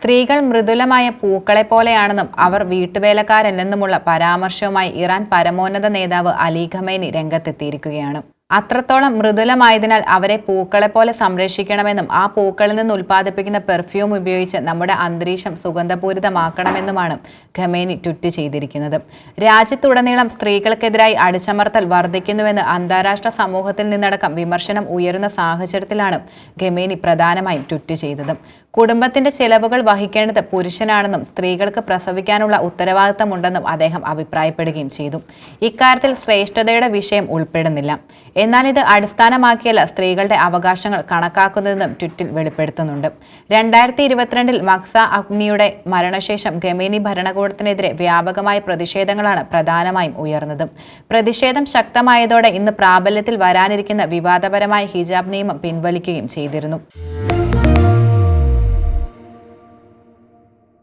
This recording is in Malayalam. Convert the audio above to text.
സ്ത്രീകൾ മൃദുലമായ പൂക്കളെ പോലെയാണെന്നും അവർ വീട്ടുവേലക്കാരല്ലെന്നുമുള്ള പരാമർശവുമായി ഇറാൻ പരമോന്നത നേതാവ് അലി ഖമേനി രംഗത്തെത്തിയിരിക്കുകയാണ്. അത്രത്തോളം മൃദുലമായതിനാൽ അവരെ പൂക്കളെ പോലെ സംരക്ഷിക്കണമെന്നും ആ പൂക്കളിൽ നിന്ന് ഉൽപ്പാദിപ്പിക്കുന്ന പെർഫ്യൂം ഉപയോഗിച്ച് നമ്മുടെ അന്തരീക്ഷം സുഗന്ധപൂരിതമാക്കണമെന്നുമാണ് ഖമേനി ട്വിറ്റ് ചെയ്തിരിക്കുന്നത്. രാജ്യത്തുടനീളം സ്ത്രീകൾക്കെതിരായി അടിച്ചമർത്തൽ വർദ്ധിക്കുന്നുവെന്ന് അന്താരാഷ്ട്ര സമൂഹത്തിൽ നിന്നടക്കം വിമർശനം ഉയരുന്ന സാഹചര്യത്തിലാണ് ഖമേനി പ്രധാനമായും ട്വിറ്റ് ചെയ്തത്. കുടുംബത്തിന്റെ ചെലവുകൾ വഹിക്കേണ്ടത് പുരുഷനാണെന്നും സ്ത്രീകൾക്ക് പ്രസവിക്കാനുള്ള ഉത്തരവാദിത്തമുണ്ടെന്നും അദ്ദേഹം അഭിപ്രായപ്പെടുകയും ചെയ്തു. ഇക്കാര്യത്തിൽ ശ്രേഷ്ഠതയുടെ വിഷയം ഉൾപ്പെടുന്നില്ല. എന്നാൽ ഇത് അടിസ്ഥാനമാക്കിയല്ല സ്ത്രീകളുടെ അവകാശങ്ങൾ കണക്കാക്കുന്നതെന്നും ട്വിറ്റിൽ വെളിപ്പെടുത്തുന്നുണ്ട്. രണ്ടായിരത്തി ഇരുപത്തിരണ്ടിൽ മക്സ അഗ്നിയുടെ മരണശേഷം ഗമേനി ഭരണകൂടത്തിനെതിരെ വ്യാപകമായ പ്രതിഷേധങ്ങളാണ് പ്രധാനമായും ഉയർന്നത്. പ്രതിഷേധം ശക്തമായതോടെ ഇന്ന് പ്രാബല്യത്തിൽ വരാനിരിക്കുന്ന വിവാദപരമായ ഹിജാബ് നിയമം പിൻവലിക്കുകയും ചെയ്തിരുന്നു.